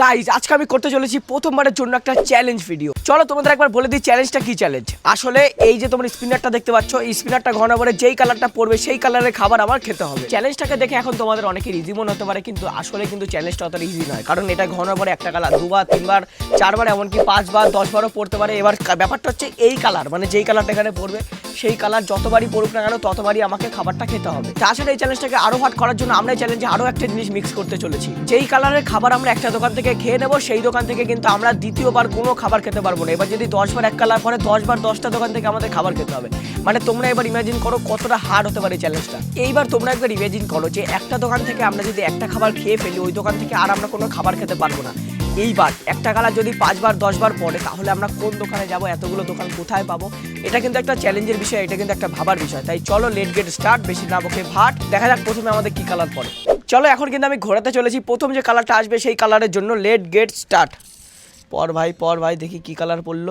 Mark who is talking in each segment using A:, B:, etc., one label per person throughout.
A: Guys আজকে আমি করতে চলেছি প্রথমবারের জন্য একটা চ্যালেঞ্জ ভিডিও চলো তোমাদের একবার বলে দিই চ্যালেঞ্জটা কি চ্যালেঞ্জ আসলে এই যে তোমরা স্পিনারটা দেখতে পাচ্ছ, এই স্পিনারটা ঘন পরে যেই কালারটা পড়বে সেই কালারের খাবার আমার খেতে হবে। চ্যালেঞ্জটাকে দেখে এখন তোমাদের অনেকের ইজি মনে হতে পারে, কিন্তু আসলে কিন্তু চ্যালেঞ্জটা অতটা ইজি নয়, কারণ এটা ঘন পরে একটা কালার দুবার, তিনবার, চারবার, এমনকি পাঁচবার, দশবারও পড়তে পারে। এবার ব্যাপারটা হচ্ছে এই কালার মানে যেই কালারটা এখানে পড়বে সেই কালার যতবারই পড়ুক না কেন, ততবারই আমাকে খাবারটা খেতে হবে। তাছাড়া এই চ্যালেঞ্জটাকে আরও হার্ড করার জন্য আমরা এই চ্যালেঞ্জে আরও একটা জিনিস মিক্স করতে চলেছি। যেই কালারের খাবার আমরা একটা দোকান থেকে খেয়ে নেব, সেই দোকান থেকে কিন্তু আমরা দ্বিতীয়বার কোনো খাবার খেতে পারব না। এবার যদি দশবার এক কালার পরে দশবার দশটা দোকান থেকে আমাদের খাবার খেতে হবে। মানে তোমরা এবার ইমাজিন করো কতটা হার্ড হতে পারে চ্যালেঞ্জটা এইবার তোমরা একবার ইমাজিন করো যে একটা দোকান থেকে আমরা যদি একটা খাবার খেয়ে ফেলি, ওই দোকান থেকে আর আমরা কোনো খাবার খেতে পারব না। এইবার, একটা কালার যদি পাঁচবার, দশবার পড়ে, তাহলে আমরা কোন দোকানে যাব, এতগুলো দোকান কোথায় পাবো? এটা কিন্তু একটা চ্যালেঞ্জের বিষয়, এটা কিন্তু একটা ভাবার বিষয়। তাই চলো লেট গেট স্টার্ট বেশি না বকে ভাট। দেখা যাক প্রথমে আমাদের কি কালার পড়ে। চলো, এখন কিন্তু আমি ঘোরাতে চলেছি। প্রথম যে কালারটা আসবে, সেই কালারের জন্য লেট গেট স্টার্ট পর ভাই পর ভাই, দেখি কি কালার পড়ল।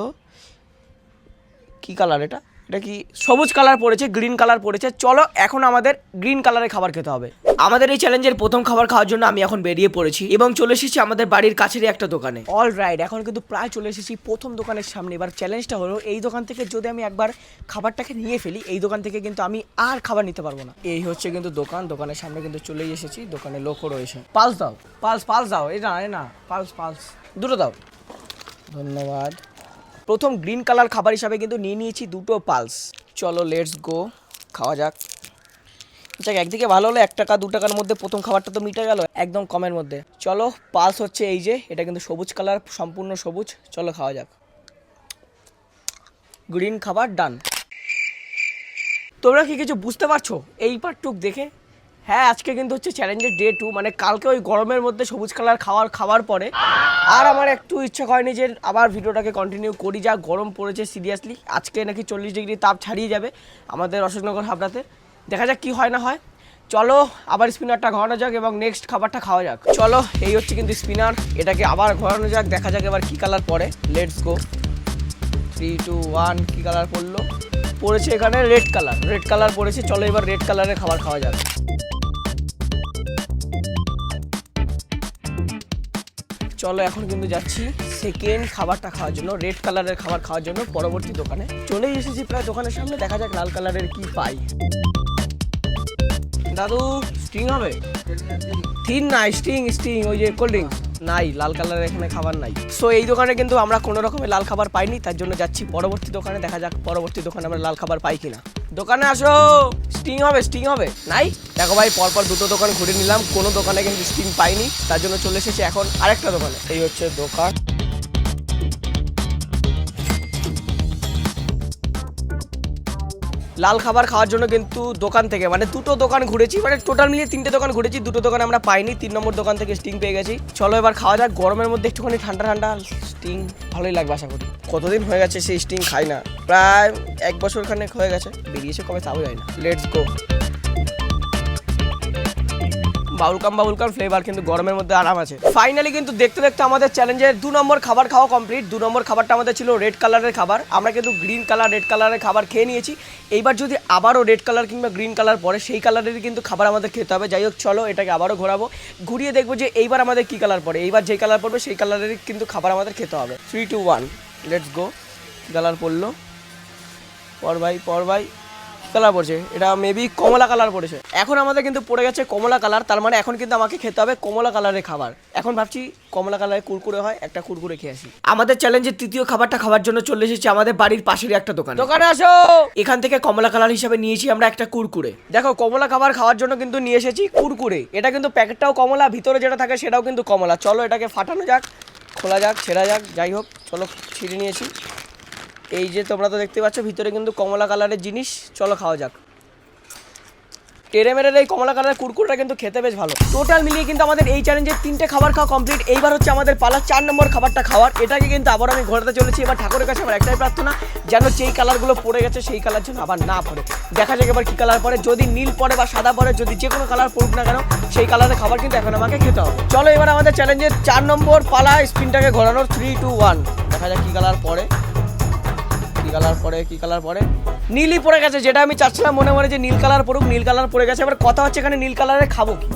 A: কি কালার এটা? এটা কি সবুজ কালার পড়েছে গ্রিন কালার পড়েছে। চলো এখন আমাদের গ্রিন কালারের খাবার খেতে হবে। আমাদের এই চ্যালেঞ্জের প্রথম খাবার খাওয়ার জন্য আমি এখন বেরিয়ে পড়েছি এবং চলে এসেছি আমাদের বাড়ির কাছেরই একটা দোকানে। অল রাইট এখন কিন্তু প্রায় চলে এসেছি প্রথম দোকানের সামনে। এবার চ্যালেঞ্জটা হলো, এই দোকান থেকে যদি আমি একবার খাবারটাকে নিয়ে ফেলি, এই দোকান থেকে কিন্তু আমি আর খাবার নিতে পারব না। এই হচ্ছে কিন্তু দোকান, দোকানের সামনে কিন্তু চলেই এসেছি দোকানে লোকও রয়েছে। পালস দাও পালস পালস দাও, এই না পালস পালস দুটো দাও। ধন্যবাদ। প্রথম গ্রিন কালার খাবার হিসাবে কিন্তু নিয়ে নিয়েছি দুটো পালস। চলো লেটস গো খাওয়া যাক। যাক, একদিকে ভালো হলো, এক টাকা, দু টাকার মধ্যে প্রথম খাবারটা তো মিটে গেল, একদম কমের মধ্যে। চলো, পালস হচ্ছে এই যে, এটা কিন্তু সবুজ কালার, সম্পূর্ণ সবুজ। চলো, খাওয়া যাক। গ্রিন খাবার ডান তোমরা কি কিছু বুঝতে পারছ? এই পার্টটুক দেখে। হ্যাঁ আজকে কিন্তু হচ্ছে চ্যালেঞ্জের ডে টু মানে কালকে ওই গরমের মধ্যে সবুজ কালার খাওয়ার খাওয়ার পরে আর আমার একটু ইচ্ছা করেনি যে আবার ভিডিওটাকে কন্টিনিউ করি, যা গরম পড়েছে সিরিয়াসলি আজকে নাকি চল্লিশ ডিগ্রি তাপ ছাড়িয়ে যাবে আমাদের অশোকনগর হাবড়াতে। দেখা যাক কি হয় না হয়। চলো, আবার স্পিনারটা ঘোরানো যাক এবং নেক্সট খাবারটা খাওয়া যাক। চলো, এই হচ্ছে কিন্তু স্পিনার এটাকে আবার ঘোরানো যাক, দেখা যাক এবার কী কালার পড়ে let's go three two one key colour পড়ল? পড়েছে এখানে রেড কালার রেড কালার পড়েছে, চলো এবার রেড কালারের খাবার খাওয়া যাক। চলো এখন কিন্তু যাচ্ছি সেকেন্ড খাবারটা খাওয়ার জন্য রেড কালারের খাবার খাওয়ার জন্য পরবর্তী দোকানে। চলেই এসেছি প্রায় দোকানের সামনে, দেখা যাক লাল কালারের কি পাই। দাদু স্টিং হবে? থিন না স্টিং স্টিং ওই যে কোল্ড ড্রিঙ্কস নাই, লাল কালারের এখানে খাবার নাই। সো এই দোকানে কিন্তু আমরা কোনো রকমের লাল খাবার পাইনি, তার জন্য যাচ্ছি পরবর্তী দোকানে, দেখা যাক পরবর্তী দোকানে আমরা লাল খাবার পাই কিনা। দোকানে আসো! স্টিং হবে স্টিং হবে। নাই, দেখো ভাই, পরপর দুটো দোকান ঘুরে নিলাম, কোনো দোকানে কিন্তু স্টিং পাইনি, তার জন্য চলে এসেছি এখন আরেকটা দোকানে। এই হচ্ছে দোকান। লাল খাবার খাওয়ার জন্য কিন্তু দোকান থেকে মানে দুটো দোকান ঘুরেছি মানে টোটাল মিলিয়ে তিনটে দোকান ঘুরেছি, দুটো দোকান আমরা পাইনি, তিন নম্বর দোকান থেকে স্টিং পেয়ে গেছি। চলো এবার খাওয়া যাক, গরমের মধ্যে একটুখানি ঠান্ডা ঠান্ডা স্টিং ভালোই লাগবে আশা করি। কতদিন হয়ে গেছে সেই স্টিং খাই না? প্রায় এক বছর খানেক হয়ে গেছে, বেরিয়েছে কবে তাও যায় না। লেটস গো বাউলকাম বাউলকাম ফ্লেভার কিন্তু গরমের মধ্যে আরাম আছে। ফাইনালি কিন্তু দেখতে দেখতে আমাদের চ্যালেঞ্জের দু নম্বর খাবার খাওয়া কমপ্লিট দু নম্বর খাবারটা আমাদের ছিল রেড কালারের খাবার। আমরা কিন্তু গ্রিন কালার রেড কালারের খাবার খেয়ে নিয়েছি। এইবার যদি আবারও রেড কালার কিংবা গ্রিন কালার পরে, সেই কালারেরই কিন্তু খাবার আমাদের খেতে হবে। যাই হোক, চলো এটাকে আবারও ঘোরাবো। ঘুরিয়ে দেখব যে এইবার আমাদের কী কালার পড়ে। এইবার যেই কালার পড়বে, সেই কালারেরই কিন্তু খাবার আমাদের খেতে হবে। Three two one let's go colour পড়ল। পর ভাই পর ভাই। কালার পড়ছে। এটা মেবি কমলা কালার পড়েছে। এখন আমাদের কিন্তু পড়ে গেছে কমলা কালার তার মানে এখন কিন্তু আমাকে খেতে হবে কমলা কালারের খাবার। এখন ভাবছি কমলা কালারের কুরকুরে হয় একটা কুরকুরে খেয়ে আসি। আমাদের চ্যালেঞ্জের তৃতীয় খাবারটা খাবার জন্য চলে এসেছি আমাদের বাড়ির পাশেরই একটা দোকান। দোকানে আসো! এখান থেকে কমলা কালার হিসাবে নিয়েছি আমরা একটা কুরকুরে। দেখো কমলা খাবার খাওয়ার জন্য কিন্তু নিয়ে এসেছি কুরকুরে। এটা কিন্তু প্যাকেটটাও কমলা ভিতরে যেটা থাকে সেটাও কিন্তু কমলা। চলো এটাকে ফাটানো যাক খোলা যাক ছেঁড়া যাক যাই হোক চলো ছিঁড়ে নিয়েছি। এই যে তোমরা তো দেখতে পাচ্ছ, ভিতরে কিন্তু কমলা কালারের জিনিস। চলো খাওয়া যাক। টেরে মেরের এই কমলা কালারের কুরকুরটা কিন্তু খেতে বেশ ভালো। টোটাল মিলিয়ে কিন্তু আমাদের এই চ্যালেঞ্জের তিনটে খাবার খাওয়া কমপ্লিট এইবার হচ্ছে আমাদের পালা চার নম্বর খাবারটা খাওয়ার। এটাকে কিন্তু আবার আমি ঘোরাতে চলেছি। এবার ঠাকুরের কাছে আমার একটাই প্রার্থনা, যেন যেই কালারগুলো পড়ে গেছে, সেই কালার যেন আবার না পড়ে। দেখা যাক এবার কি কালার পড়ে। যদি নীল পড়ে বা সাদা পড়ে, যদি যে কোনো কালার পড়ুক না কেন, সেই কালারের খাবার কিন্তু এখন আমাকে খেতে হবে। চলো এবার আমাদের চ্যালেঞ্জের চার নম্বর পালা স্পিনটাকে ঘোরানোর। থ্রি টু ওয়ান দেখা যাক কি কালার পড়ে। কালার পরে, কি কালার পরে? নীলই পড়ে গেছে, যেটা আমি চাচ্ছিলাম মনে মনে যে নীল কালার পড়ুক, নীল কালার পড়ে গেছে। এবার কথা হচ্ছে এখানে নীল কালারে খাব কি?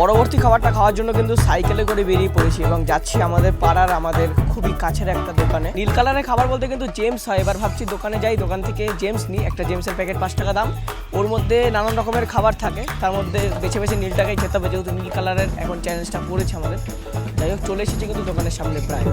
A: পরবর্তী খাবারটা খাওয়ার জন্য কিন্তু সাইকেলে করে বেরিয়ে পড়েছি এবং যাচ্ছি আমাদের পাড়ার, আমাদের খুবই কাছের একটা দোকানে। নীল কালারের খাবার বলতে কিন্তু জেমস হয়। এবার ভাবছি দোকানে যাই, দোকান থেকে জেমস নিই। একটা জেমসের প্যাকেট পাঁচ টাকা দাম। ওর মধ্যে নানান রকমের খাবার থাকে। তার মধ্যে বেছে বেছে নীলটাকেই খেতে হবে, যেহেতু নীল কালারের এখন চ্যালেঞ্জটা পড়েছে আমাদের। যাই হোক, চলে এসেছি কিন্তু দোকানের সামনে প্রায়।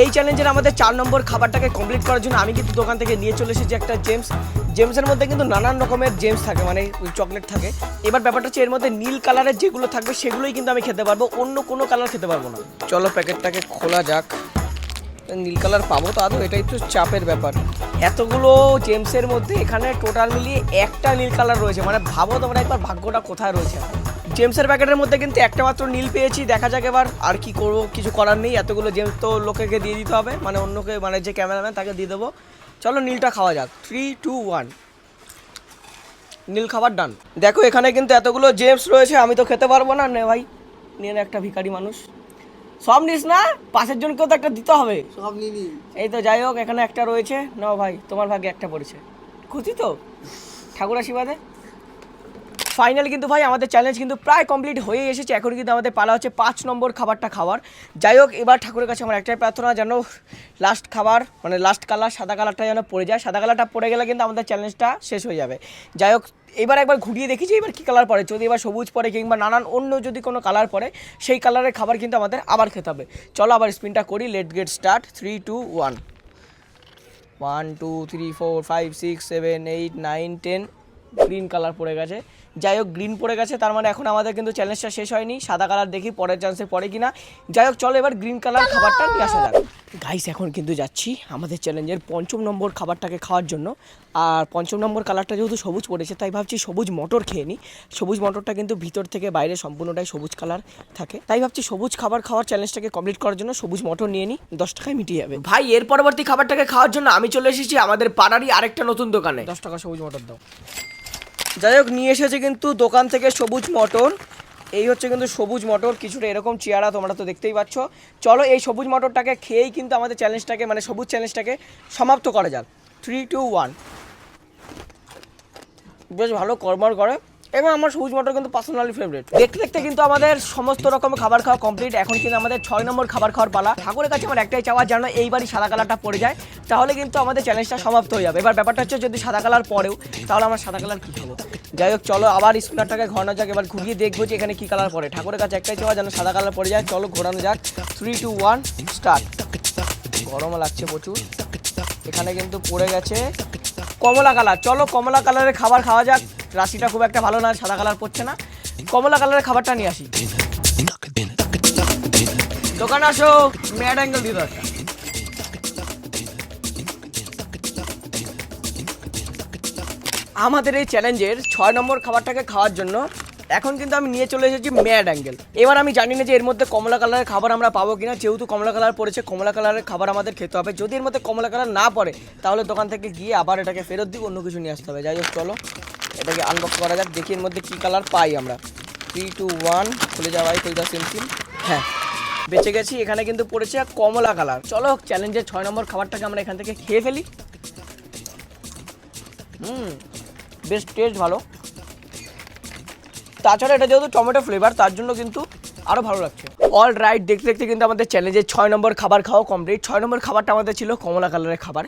A: এই চ্যালেঞ্জের আমাদের চার নম্বর খাবারটাকে কমপ্লিট করার জন্য আমি কিন্তু দোকান থেকে নিয়ে চলে এসেছি একটা জেমস জেমসের মধ্যে কিন্তু নানান রকমের জেমস থাকে মানে চকলেট থাকে। এবার ব্যাপারটা হচ্ছে এর মধ্যে নীল কালারের যেগুলো থাকবে, সেগুলোই কিন্তু আমি খেতে পারব। অন্য কোনো কালার খেতে পারব না। চলো প্যাকেটটাকে খোলা যাক। নীল কালার পাবো তো আদৌ? এটাই তো চাপের ব্যাপার। এতগুলো জেমসের মধ্যে এখানে টোটাল মিলিয়ে একটা নীল কালার রয়েছে। মানে ভাবো তোমরা একবার ভাগ্যটা কোথায় রয়েছে। জেমসের প্যাকেটের মধ্যে কিন্তু একটা মাত্র নীল পেয়েছি। দেখা যাক এবার আর কি করব কিছু করার নেই। এতগুলো জেমস তো লোকেকে দিয়ে দিতে হবে। মানে অন্যকে মানে যে ক্যামেরাম্যান তাকে দিয়ে দেবো। চলো নীলটা খাওয়া যাক। থ্রি টু ওয়ান নীল খাবার ডান দেখো এখানে কিন্তু এতগুলো জেমস রয়েছে আমি তো খেতে পারব না। নে ভাই নিয়ে একটা ভিখারি মানুষ। সব নিস না পাশের জনকেও তো একটা দিতে হবে।
B: সব নিনি।
A: এই তো যাই হোক এখানে একটা রয়েছে। নাও ভাই তোমার ভাগে একটা পড়েছে। খুশি তো? ঠাকুর আশীর্বাদে? ফাইনাল কিন্তু ভাই আমাদের চ্যালেঞ্জ কিন্তু প্রায় কমপ্লিট হয়ে এসেছে। এখন কিন্তু আমাদের পালা হচ্ছে পাঁচ নম্বর খাবারটা খাবার যাই হোক, এবার ঠাকুরের কাছে আমার একটাই প্রার্থনা, যেন লাস্ট খাবার মানে লাস্ট কালার সাদা কালারটা যেন পড়ে যায়। সাদা কালারটা পড়ে গেলে কিন্তু আমাদের চ্যালেঞ্জটা শেষ হয়ে যাবে। যাই হোক, এবার একবার ঘুরিয়ে দেখি যে এবার কী কালার পড়ে। যদি এবার সবুজ পড়ে কিংবা নানান অন্য যদি কোনো কালার পড়ে, সেই কালারের খাবার কিন্তু আমাদের আবার খেতে হবে। চলো আবার স্পিনটা করি। Let get start three two one one two three four five six seven eight nine ten green colour পড়ে গেছে। যাই হোক গ্রিন পড়ে গেছে, তার মানে এখন আমাদের কিন্তু চ্যালেঞ্জটা শেষ হয়নি। সাদা কালার দেখি পরের চান্সে পড়ে কিনা। যাই হোক, চলো এবার গ্রিন কালার খাবারটা নিয়ে আসা যাক। গাইস এখন কিন্তু যাচ্ছি আমাদের চ্যালেঞ্জের পঞ্চম নম্বর খাবারটাকে খাওয়ার জন্য। আর পঞ্চম নম্বর কালারটা যেহেতু সবুজ পড়েছে, তাই ভাবছি সবুজ মটর খেয়ে নিই সবুজ মটরটা কিন্তু ভিতর থেকে বাইরে সম্পূর্ণটাই সবুজ কালার থাকে। তাই ভাবছি সবুজ খাবার খাওয়ার চ্যালেঞ্জটাকে কমপ্লিট করার জন্য সবুজ মটর নিয়ে নিই দশ টাকায় মিটিয়ে যাবে। ভাই, এর পরবর্তী খাবারটাকে খাওয়ার জন্য আমি চলে এসেছি আমাদের পাড়ারই আরেকটা নতুন দোকানে। দশ টাকা সবুজ মটর দাও। যাই হোক, নিয়ে এসেছে কিন্তু দোকান থেকে সবুজ মটর এই হচ্ছে কিন্তু সবুজ মটর কিছুটা এরকম চেয়ারা তোমরা তো দেখতেই পাচ্ছ। চলো এই সবুজ মটরটাকে খেয়েই কিন্তু আমাদের চ্যালেঞ্জটাকে মানে সবুজ চ্যালেঞ্জটাকে সমাপ্ত করা যাক। থ্রি টু ওয়ান বেশ ভালো কর্মর করে। এবং আমার সবুজ মটর কিন্তু পার্সোনালি ফেভারিট দেখতে দেখতে কিন্তু আমাদের সমস্ত রকম খাবার খাওয়া কমপ্লিট এখন কিন্তু আমাদের ছয় নম্বর খাবার খাওয়ার পালা। ঠাকুরের কাছে আমার একটাই চাওয়া যেন এইবারই সাদা কালারটা পড়ে যায়। তাহলে কিন্তু আমাদের চ্যালেঞ্জটা সমাপ্ত হয়ে যাবে। এবার ব্যাপারটা হচ্ছে যদি সাদা কালার পড়েও তাহলে আমার সাদা কালার কী খাব যাই হোক, চলো আবার স্পিনারটাকে ঘোরানো যাক, এবার ঘুরিয়ে দেখব যে এখানে কী কালার পরে। ঠাকুরের কাছে একটাই চাওয়া যেন সাদা কালার পরে যায়। চলো ঘোরানো যাক। থ্রি টু ওয়ান স্টার্ট গরমও লাগছে প্রচুর। এখানে কিন্তু পড়ে গেছে কমলা কালার। চলো কমলা কালারের খাবার খাওয়া যাক। রাশিটা খুব একটা ভালো না, সাদা কালার পড়ছে না। কমলা কালারের খাবারটা নিয়ে আসি। দোকানে আসো ম্যাড অ্যাঙ্গেল দিয়ে আমাদের এই চ্যালেঞ্জের ছয় নম্বর খাবারটাকে খাওয়ার জন্য এখন কিন্তু আমি নিয়ে চলে এসেছি ম্যাড অ্যাঙ্গেল এবার আমি জানি না যে এর মধ্যে কমলা কালারের খাবার আমরা পাবো কিনা, যেহেতু কমলা কালার পড়েছে, কমলা কালারের খাবার আমাদের খেতে হবে। যদি এর মধ্যে কমলা কালার না পড়ে, তাহলে দোকান থেকে গিয়ে আবার এটাকে ফেরত দিব অন্য কিছু নিয়ে আসতে হবে। যাই হোক, চলো, এটাকে আনবক্স করা যাক, দেখি এর মধ্যে কী কালার পাই আমরা। থ্রি টু ওয়ান খুলে যাওয়াই খুলটা সিমসিম হ্যাঁ বেঁচে গেছি, এখানে কিন্তু পড়েছে কমলা কালার। চলো চ্যালেঞ্জের ছয় নম্বর খাবারটাকে আমরা এখান থেকে খেয়ে ফেলি। হুম বেশ টেস্ট ভালো। তাছাড়া এটা যেহেতু টমেটো ফ্লেভার তার জন্য কিন্তু আরও ভালো লাগছে। অল রাইট দেখতে দেখতে কিন্তু আমাদের চ্যালেঞ্জের ছয় নম্বর খাবার খাওয়া কমপ্লিট ছয় নম্বর খাবারটা আমাদের ছিল কমলা কালারের খাবার।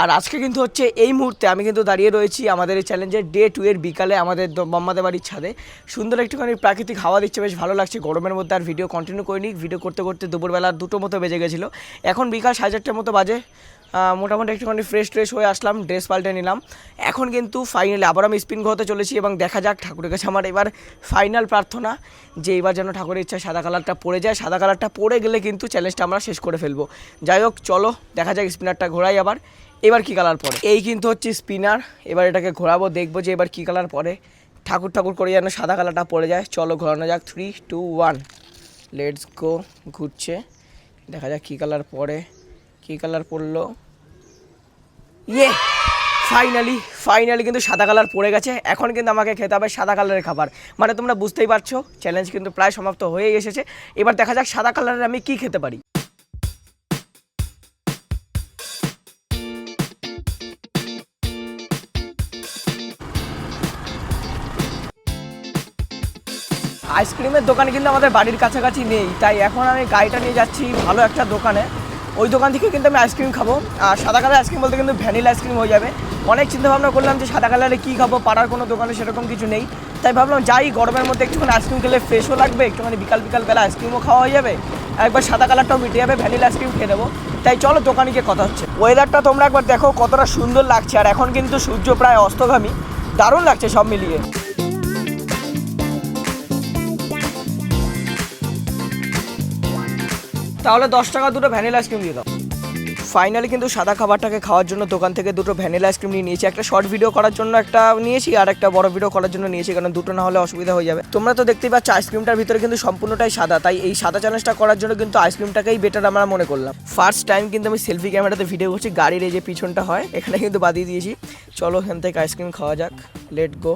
A: আর আজকে কিন্তু হচ্ছে এই মুহূর্তে আমি কিন্তু দাঁড়িয়ে রয়েছি আমাদের এই চ্যালেঞ্জের ডে টু এর বিকালে আমাদের মাম্মাদের বাড়ির ছাদে। সুন্দর একটুখানি প্রাকৃতিক হাওয়া দিচ্ছে, বেশ ভালো লাগছে। গরমের মধ্যে আর ভিডিও কন্টিনিউ করিনি। ভিডিও করতে করতে দুপুরবেলা দুটো মতো বেজে গেছিল। এখন বিকাল সাড়ে চারটের মতো বাজে। মোটামুটি একটুখানি ফ্রেশ ট্রেশ হয়ে আসলাম ড্রেস পাল্টে নিলাম। এখন কিন্তু ফাইনালি আবার আমি স্পিন ঘোরাতে চলেছি এবং দেখা যাক ঠাকুরের কাছে আমার এবার ফাইনাল প্রার্থনা, যে এবার যেন ঠাকুরের ইচ্ছা সাদা কালারটা পড়ে যায়। সাদা কালারটা পড়ে গেলে কিন্তু চ্যালেঞ্জটা আমরা শেষ করে ফেলব। যাই হোক, চলো, দেখা যাক স্পিনারটা ঘোরাই আবার। এবার কি কালার পরে এই কিন্তু হচ্ছে স্পিনার এবার এটাকে ঘোরাবো, দেখব যে এবার কি কালার পরে ঠাকুর ঠাকুর করে যেন সাদা কালারটা পড়ে যায়। চলো, ঘোরানো যাক। Three two one let's go ঘুরছে। দেখা যাক কী কালার পড়ে। কী কালার পড়ল ইয়ে ফাইনালি ফাইনালি কিন্তু সাদা কালার পড়ে গেছে। এখন কিন্তু আমাকে খেতে হবে সাদা কালারের খাবার। মানে তোমরা বুঝতেই পারছ চ্যালেঞ্জ কিন্তু প্রায় সমাপ্ত হয়ে এসেছে। এবার দেখা যাক সাদা কালারের আমি কি খেতে পারি। আইসক্রিমের দোকান কিন্তু আমাদের বাড়ির কাছাকাছি নেই। তাই এখন আমি গাড়িটা নিয়ে যাচ্ছি ভালো একটা দোকানে। ওই দোকান থেকে কিন্তু আমি আইসক্রিম খাব। আর সাদা কালার আইসক্রিম বলতে কিন্তু ভ্যানিলা আইসক্রিম হয়ে যাবে। অনেক চিন্তা ভাবনা করলাম যে সাদা কালারে কী খাব, পাড়ার কোনো দোকানে সেরকম কিছু নেই। তাই ভাবলাম যাই, গরমের মধ্যে একটুখানি আইসক্রিম খেলে ফ্রেশও লাগবে, একটুখানি বিকাল বিকাল বেলা আইসক্রিমও খাওয়া হয়ে যাবে। একবার সাদা কালারটাও মিটে যাবে ভ্যানিলা আইসক্রিম খেয়ে নেব। তাই চলো দোকানে গিয়ে কথা হচ্ছে। ওয়েদারটা তোমরা একবার দেখো, কতটা সুন্দর লাগছে। আর এখন কিন্তু সূর্য প্রায় অস্তগামী। দারুণ লাগছে সব মিলিয়ে। তাহলে দশ টাকা দুটো ভ্যানিলা আইসক্রিম দিয়ে দাও। ফাইনালি কিন্তু সাদা খাবারটাকে খাওয়ার জন্য দোকান থেকে দুটো ভ্যানিলা আইসক্রিম নিয়ে নিয়েছি। একটা শর্ট ভিডিও করার জন্য একটা নিয়েছি, আর একটা বড় ভিডিও করার জন্য নিয়েছি, কারণ দুটো না হলে অসুবিধা হয়ে যাবে। তোমরা তো দেখতেই পাচ্ছ, আইসক্রিমটার ভিতরে কিন্তু সম্পূর্ণটাই সাদা। তাই এই সাদা চ্যালেঞ্জটা করার জন্য কিন্তু আইসক্রিমটাকেই বেটার আমরা মনে করলাম। ফার্স্ট টাইম কিন্তু আমি সেলফি ক্যামেরাতে ভিডিও করছি, গাড়ির এই যে পিছনটা হয়, এখানে কিন্তু বাদিয়ে দিয়েছি। চলো এখান থেকে আইসক্রিম খাওয়া যাক। লেট গো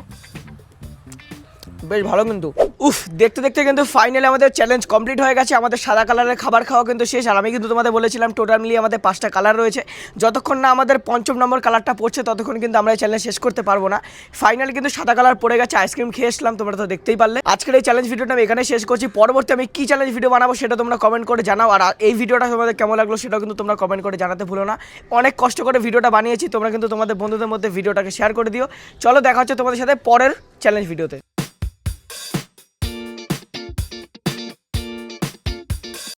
A: বেশ ভালো কিন্তু। উফ, দেখতে দেখতে কিন্তু ফাইনালি আমাদের চ্যালেঞ্জ কমপ্লিট হয়ে গেছে। আমাদের সাদা কালারের খাবার খাওয়া কিন্তু শেষ। আর আমি কিন্তু তোমাদের বলেছিলাম টোটাল মিলিয়ে আমাদের পাঁচটা কালার রয়েছে। যতক্ষণ না আমাদের পঞ্চম নম্বর কালারটা পড়ছে, ততক্ষণ কিন্তু আমরা এই চ্যালেঞ্জ শেষ করতে পারব না। ফাইনালি কিন্তু সাদা কালার পড়ে গেছে আইসক্রিম খেয়ে এসলাম তোমরা তো দেখতেই পারলে। আজকের এই চ্যালেঞ্জ ভিডিওটা আমি এখানে শেষ করছি। পরবর্তী আমি কী চ্যালেঞ্জ ভিডিও বানাবো সেটা তোমরা কমেন্ট করে জানাও। আর এই ভিডিওটা তোমাদের কেমন লাগল সেটাও কিন্তু তোমরা কমেন্ট করে জানাতে ভুলো না। অনেক কষ্ট করে ভিডিওটা বানিয়েছি, তোমরা কিন্তু তোমাদের বন্ধুদের মধ্যে ভিডিওটাকে শেয়ার করে দিও। চলো দেখা হচ্ছে তোমাদের সাথে পরের চ্যালেঞ্জ ভিডিওতে